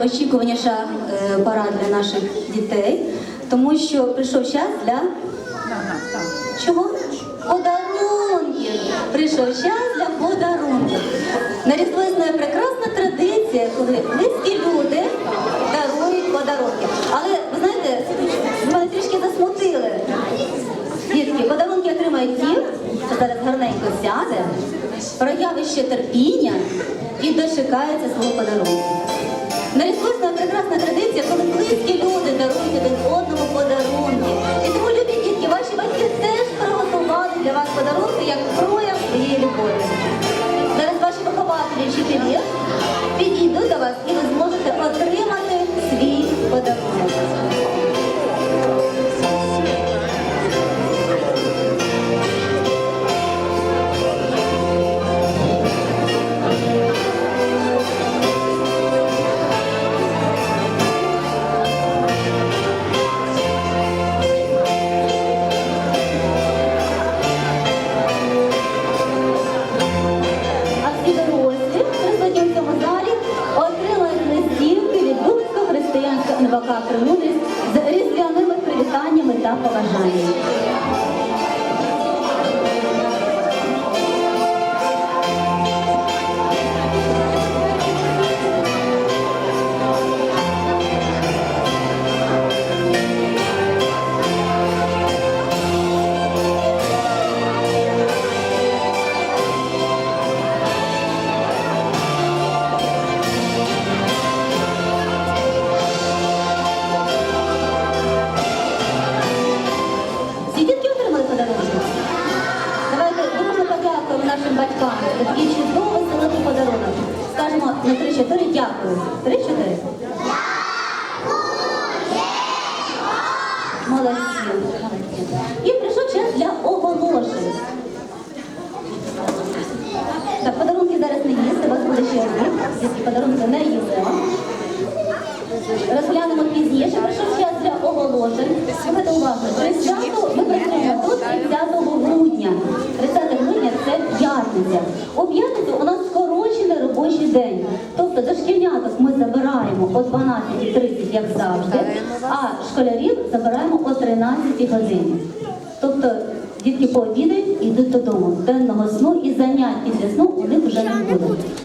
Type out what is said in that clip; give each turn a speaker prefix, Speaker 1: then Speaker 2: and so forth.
Speaker 1: Очікуваніша е, пора для наших дітей, тому що прийшов час для чого? Подарунків. Прийшов час для подарунків. На Різдво існує прекрасна традиція, коли близькі люди дарують подарунки. Але ви знаєте, мене трішки засмутили. Дітки, подарунки отримають ті, хто зараз гарненько сяде, проявить ще терпіння і дочекається свого подарунку. На прекрасна традиція, коли близькі люди дарують один одному подарунки. І тому, любі дітки, ваші батьки теж приготували для вас подарунки як прояв своєї любові. Зараз ваші вихователі, вчителі підійдуть до вас і ви зможете отримати свій подарунок. НВК «Премудрість» з різдвяними привітаннями та побажаннями. Нашим батькам такий чудовий великий подарунок. Скажемо на 3-4 дякую. 3-4. Молодці, молодці. І прийшов час для оголошень. Так, подарунки зараз не їсти, у вас буде ще один. Дітки, подарунки не їсимо. Розглянемо пізніше. Прийшов час для оголошень. Слухайте уважно. 30 день. Тобто дошкільняток ми забираємо о 12.30, як завжди, а школярів забираємо о 13 годині. Тобто дітки пообідають і йдуть додому. Денного сну і занять після сну у них вже не буде.